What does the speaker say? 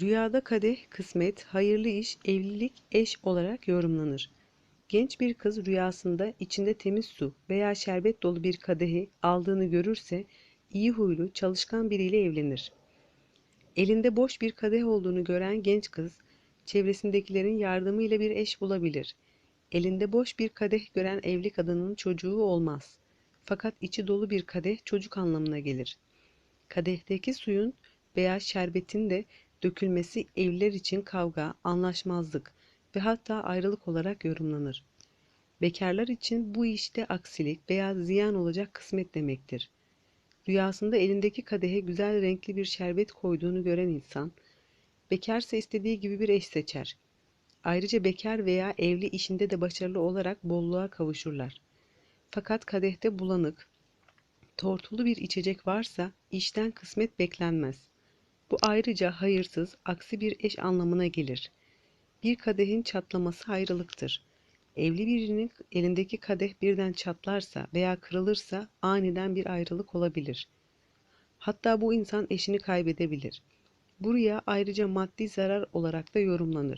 Rüyada kadeh, kısmet, hayırlı iş, evlilik, eş olarak yorumlanır. Genç bir kız rüyasında içinde temiz su veya şerbet dolu bir kadehi aldığını görürse iyi huylu, çalışkan biriyle evlenir. Elinde boş bir kadeh olduğunu gören genç kız çevresindekilerin yardımıyla bir eş bulabilir. Elinde boş bir kadeh gören evli kadının çocuğu olmaz. Fakat içi dolu bir kadeh çocuk anlamına gelir. Kadehteki suyun veya şerbetin de dökülmesi evliler için kavga, anlaşmazlık ve hatta ayrılık olarak yorumlanır. Bekarlar için bu işte aksilik veya ziyan olacak kısmet demektir. Rüyasında elindeki kadehe güzel renkli bir şerbet koyduğunu gören insan, bekarsa istediği gibi bir eş seçer. Ayrıca bekar veya evli işinde de başarılı olarak bolluğa kavuşurlar. Fakat kadehte bulanık, tortulu bir içecek varsa işten kısmet beklenmez. Bu ayrıca hayırsız, aksi bir eş anlamına gelir. Bir kadehin çatlaması ayrılıktır. Evli birinin elindeki kadeh birden çatlarsa veya kırılırsa aniden bir ayrılık olabilir. Hatta bu insan eşini kaybedebilir. Bu rüya ayrıca maddi zarar olarak da yorumlanır.